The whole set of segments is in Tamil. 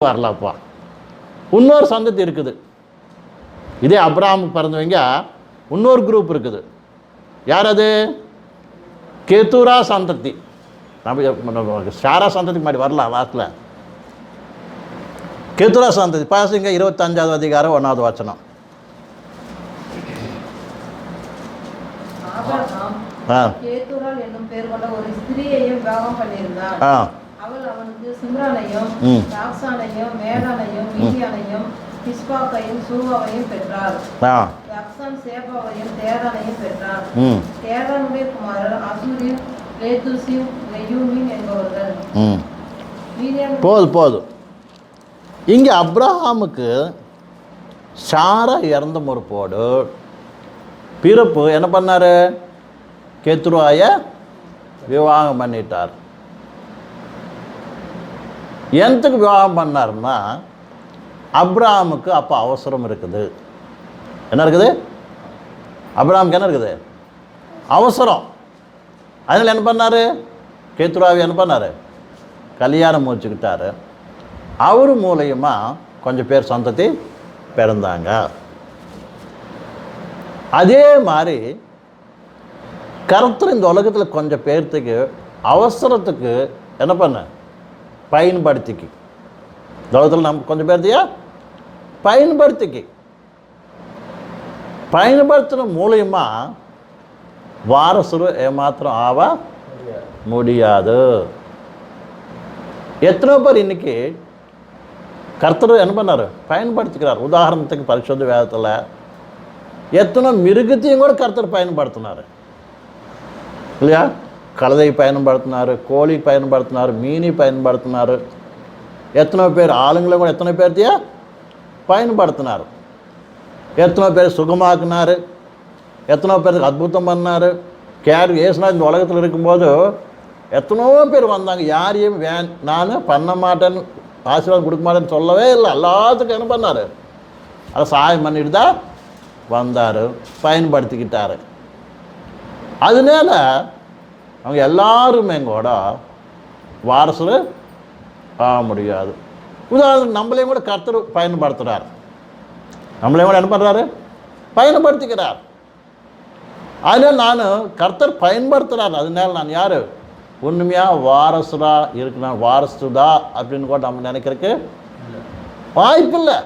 வரலப்பா. இன்னொரு சந்ததி இருக்குது. இதே அப்ராமுக்கு பிறந்தவங்க இன்னொரு குரூப் இருக்குது. யார் அது கேத்துரா சந்ததி. ஷாரா சந்ததிக்கு மாதிரி வரலாம் லாஸ்ட்டில் கேத்துரா சந்ததி பாசிங்க இருபத்தஞ்சாவது அதிகாரம் ஒன்றாவது வச்சனம் ஆ. கேத்துராள் என்னும் பேர் கொண்ட ஒரு ஸ்திரீயையும் விவாகம் பண்ணியிருந்தான் ஆ. அவள் அவனுக்கு சிம்ரானையும் ம். யாக்சானையும் மேடானையும் மீதியானையும் பிஸ்பாக்கையும் சூவாவையும் பெற்றார் ஆ. யாக்சான் சேபாவையும் தேரானையும் பெற்றார் ம். தேரானுடைய குமாரர் அசூரின் லேத்துசியும் லெயூமின் என்பவர்கள். ம். மீதியான் போதும் போதும் இங்கே அப்ரஹாமுக்கு சாரா இறந்த முற்போடு பிறப்பு என்ன பண்ணார்? கேத்துருவாய விவாகம் பண்ணிட்டார். எந்தக்கு விவாகம் பண்ணாருன்னா அப்ராமுக்கு அப்போ அவசரம் இருக்குது. என்ன இருக்குது? அப்ராமுக்கு என்ன இருக்குது? அவசரம். அதனால் என்ன பண்ணார்? கேத்துருவாவை என்ன பண்ணார்? கல்யாணம் முடிச்சுக்கிட்டாரு. அவர் மூலயமா கொஞ்சம் பேர் சந்ததி பிறந்தாங்க. அதே மாதிரி கருத்தர் இந்த உலகத்தில் கொஞ்சம் பேர்த்துக்கு அவசரத்துக்கு என்ன பண்ண பயன்படுத்திக்கு. இந்த உலகத்தில் நம்ம கொஞ்சம் பேர்த்தையா பயன்படுத்திக்கு. பயன்படுத்தின மூலயமா வாரசுரு ஏமாத்திரம் ஆவ முடியாது. எத்தனை பேர் இன்னைக்கு கர்த்தர் என்ன பண்ணார்? பயன்படுத்திக்கிறார். உதாரணத்துக்கு பரிசுத்த வேதத்தில் எத்தனை மிருகத்தையும் கூட கர்த்தர் பயன்படுத்தினார். இல்லையா? கழுதை பயன்படுத்தினார் கோழி பயன்படுத்தினார் மீனி பயன்படுத்தினார். எத்தனை பேர் ஆளுங்களை கூட எத்தனை பேர்த்தையா பயன்படுத்தினார். எத்தனை பேர் சுகமாக்குனார் எத்தனை பேருக்கு அற்புதம் பண்ணார். கேர் ஏசுனா இந்த உலகத்தில் இருக்கும்போது எத்தனையோ பேர் வந்தாங்க. யாரையும் வே நான் பண்ண மாட்டேன்னு ஆசீர்வாதம் கொடுக்க மாட்டேன்னு சொல்லவே இல்லை. எல்லாத்துக்கும் என்ன பண்ணார்? அதை சாயம் பண்ணிட்டு தான் வந்தார் பயன்படுத்திக்கிட்டார். அதனால அவங்க எல்லாருமே கூட வாரசில் ஆக முடியாது. உதாரணத்துக்கு நம்மளையும் கூட கர்த்தர் பயன்படுத்துகிறார் நம்மளையும் கூட என்ன பண்ணுறாரு பயன்படுத்திக்கிறார். அதனால் நான் கர்த்தர் பயன்படுத்துகிறார் அதனால நான் யார்? உண்மையாக வாரசுடா இருக்கணும் வாரசுதா அப்படின்னு கூட நம்ம நினைக்கிறதுக்கு வாய்ப்பில்லை.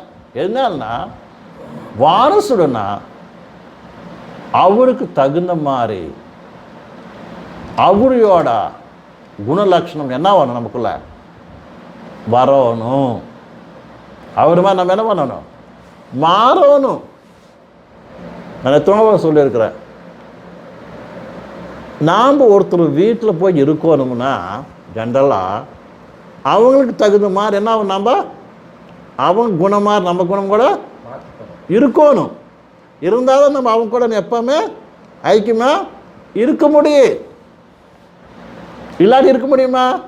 எதனால்னா வாரசுடனா அவருக்கு தகுந்த மாதிரி அவரையோட குணலட்சணம் என்ன வரணும் நமக்குள்ள? வரணும். அவர் மாதிரி நம்ம என்ன பண்ணணும்? மாறணும். நான் எத்தனை சொல்லியிருக்கிறேன். நாம் ஒருத்தர் வீட்டில் போய் இருக்கணும்னா ஜென்ரலாக அவங்களுக்கு தகுந்த மாதிரி என்ன ஆகும் நம்ம? அவங்க குணமாக நம்ம குணம் கூட இருக்கணும். இருந்தாலும் நம்ம அவங்க கூட எப்பவுமே ஐக்கியமாக இருக்க முடியும். இல்லாட்டி இருக்க முடியுமா?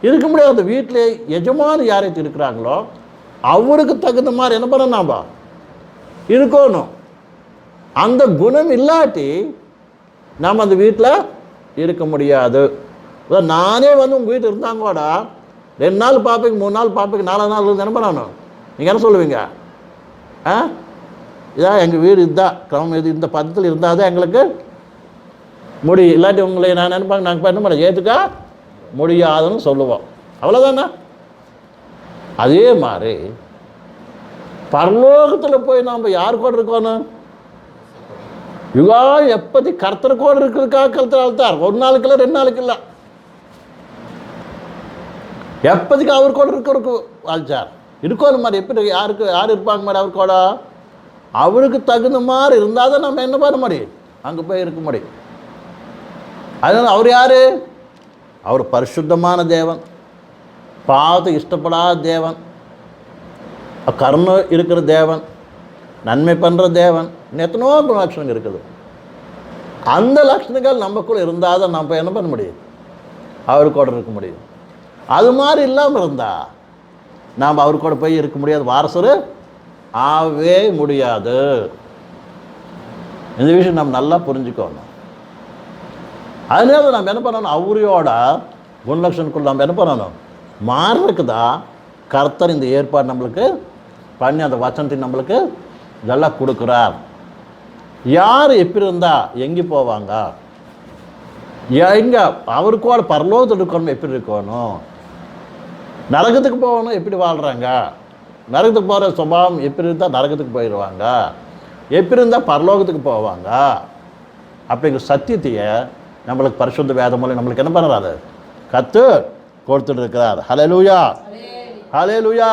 இருக்க முடியாது. அந்த வீட்டில் எஜமான யாரைத்து இருக்கிறாங்களோ அவருக்கு தகுந்த மாதிரி என்ன பண்ணணும் நாம? இருக்கணும். அந்த குணம் இல்லாட்டி நாம் அந்த வீட்டில் இருக்க முடியாது. நானே வந்து உங்கள் வீட்டில் இருந்தாங்க கூட ரெண்டு நாள் பார்ப்பீங்க மூணு நாள் பார்ப்பீங்க நாலாவது நாள் இருந்து என்ன பண்ணணும்? நீங்கள் என்ன சொல்லுவீங்க? ஆ? இதான் எங்கள் வீடு இதுதான் கிரமம் இது இந்த பதத்தில் இருந்தால் தான் எங்களுக்கு முடி இல்லாட்டி உங்களை நான் நினைப்பாங்க நாங்கள் பண்ண மாட்டோம். ஏற்றுக்க முடியாதுன்னு சொல்லுவோம். அவ்வளோதானா அதே மாதிரி பரலோகத்தில் போய் நாம் யார் கூட இருக்கணும்? யுகா எப்பதி கர்த்தர் கூட இருக்கிறதுக்காக கர்த்தர் தான் ஒரு நாளுக்கு இல்லை ரெண்டு நாளுக்கு இல்லை. எப்போதைக்கு அவர் கூட இருக்கிறதுக்கு வாழ்ச்சார் இருக்கணும் மாதிரி. எப்படி யாருக்கு யார் இருப்பாங்க மாதிரி அவர் கூட? அவருக்கு தகுந்த மாதிரி இருந்தால் தான் நம்ம என்ன பண்ண முடியும்? அங்கே போய் இருக்க முடியும். அதனால் அவர் யார்? அவர் பரிசுத்தமான தேவன். பாவத்தை இஷ்டப்படாத தேவன். கருணை இருக்கிற தேவன். நன்மை பண்ணுற தேவன். எத்தனோ எத்தனையோ லட்சணங்கள் இருக்குது. அந்த லட்சணங்கள் நமக்குள்ள இருந்தால் தான் நம்ம என்ன பண்ண முடியும்? அவர் கூட இருக்க முடியும். அது மாதிரி இல்லாமல் இருந்தால் நாம் அவர் கூட போய் இருக்க முடியாது. வாரசர் ஆகவே முடியாது. இந்த விஷயம் நம்ம நல்லா புரிஞ்சுக்கணும். அதனால நம்ம என்ன பண்ணணும்? அவரையோட குணலட்சணுக்குள்ள நம்ம என்ன பண்ணணும்? மாறுறதுக்கு தான் கர்த்தர் இந்த ஏற்பாடு நம்மளுக்கு பண்ணி அந்த வசனத்தை நம்மளுக்கு இதெல்லாம் கொடுக்குறார். யார் எப்படி இருந்தால் எங்கே போவாங்க? எங்கே அவருக்கோட பரலோகத்தில் இருக்கணும் எப்படி இருக்கணும்? நரகத்துக்கு போகணும் எப்படி வாழ்கிறாங்க நரகத்துக்கு போகிற சுபாவம் எப்படி இருந்தால் நரகத்துக்கு போயிடுவாங்க எப்படி இருந்தால் பரலோகத்துக்கு போவாங்க? அப்படிங்கிற சத்தியத்தையே நம்மளுக்கு பரிசுத்த வேதம் மூலம் நம்மளுக்கு என்ன பண்ணுறாரு? கத்து கொடுத்துட்டு இருக்கிறார் ஹலலூயா ஹலலூயா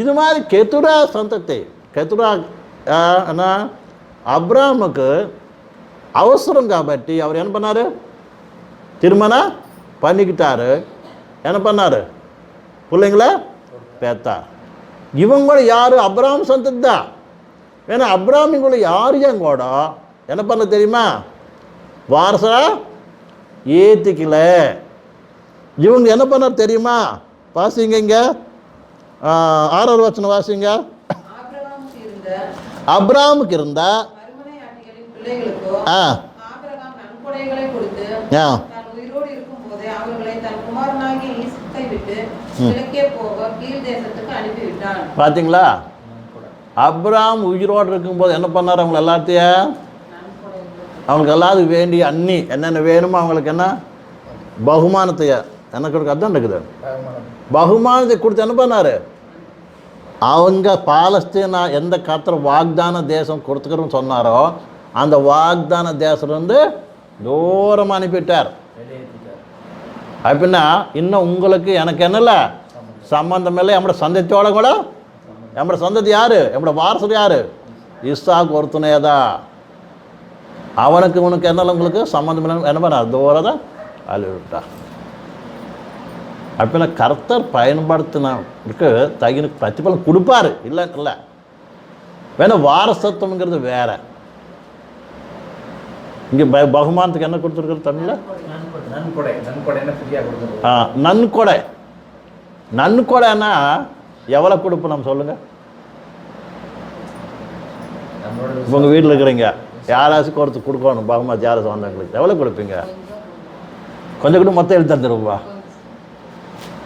இது மாதிரி கெத்துரா சந்தத்தை கெத்துரா ஆனால் அப்ராமுக்கு அவசரம் காபட்டி அவர் என்ன பண்ணார்? திருமணம் பண்ணிக்கிட்டாரு. என்ன பண்ணாரு? பிள்ளைங்கள பேத்தார். இவங்க கூட யார்? அப்ராம் சந்ததி தான் ஏன்னா அப்ராமிங்கூட யாரையும் கூட? என்ன பண்ண தெரியுமா? வாரசா? ஏற்றிக்கல இவங்க என்ன பண்ணார் தெரியுமா? வாசிங்க இங்க. ஆறாவது வச்சனம் வாசிங்க. அப்ராமுக்கு இருந்தா ஆ. ஆ. பார்த்தீங்களா அப்ராம் உயிரோடு இருக்கும்போது என்ன பண்ணார் அவங்க எல்லாத்தையும் அவங்களுக்கு எல்லாத்துக்கு வேண்டிய அன்னி என்னென்ன வேணுமோ அவங்களுக்கு என்ன? பகுமானத்தை என்ன கொடுக்க அதுதான் இருக்குது பகுமானத்தை கொடுத்து என்ன பண்ணார்? அவங்க பாலஸ்தீனா எந்த கத்திர வாக்தான தேசம் கொடுத்துக்கிறோன்னு சொன்னாரோ அந்த வாக்தான தேசம் வந்து அனுப்பிவிட்டார் அனுப்பிட்டார். அப்படின்னா இன்னும் உங்களுக்கு எனக்கு என்னல சம்பந்தம் இல்லை. நம்மளோட சந்ததியோட கூட நம்மளோட சந்ததி யார்? நம்மளோட வாரசர் யார்? இஸ்ஸாக்கு தான் அவனுக்கு உனக்கு என்னல உங்களுக்கு சம்மந்தம் இல்லை என்ன பண்ண? தூரத அழுவிட்டா. அப்படின்னா கர்த்தர் பயன்படுத்தினருக்கு தகின பிரதிபலன் கொடுப்பாரு. இல்லை இல்லை. வேணா வாரசத்துவங்கிறது வேற. இங்கே பகுமானத்துக்கு என்ன கொடுத்துருக்குறது தமிழில்? ஆ, நன்கொடை. நன்கொடைன்னா எவ்வளோ கொடுப்போம் நம்ம சொல்லுங்கள் நம்மளோட உங்கள் வீட்டில் இருக்கிறீங்க. யாராச்சும் கொடுத்து கொடுக்கணும் பகுமாத் யாரும் வந்தவங்களுக்கு எவ்வளோ கொடுப்பீங்க கொஞ்சம் கூட மொத்தம் எழுதி தந்துருவா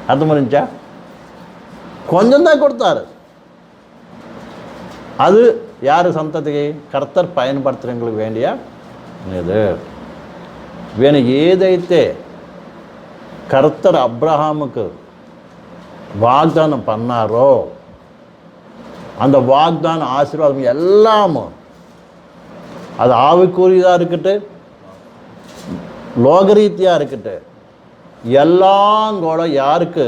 அர்த்தம் புரிஞ்சா கொஞ்சம் தான் கொடுத்தாரு அது யார் சந்ததிக்கு கர்த்தர் பயன்படுத்துறவங்களுக்கு வேண்டிய இது వేణ ఏదైతే కర్తర్ అబ్రహాముకు వాగ్దానం పన్నారో அந்த வாக்தான ஆசீர்வாதம் எல்லாம் அது ஆவிக்குரியதாக இருக்கட்டு லோகரீத்தியாக இருக்கட்டு எல்லாம் கூட யாருக்கு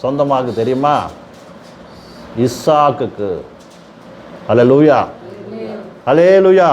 சொந்தமாக தெரியுமா? இஸ்ஸாக்குக்கு அலே லூயா அலே லூயா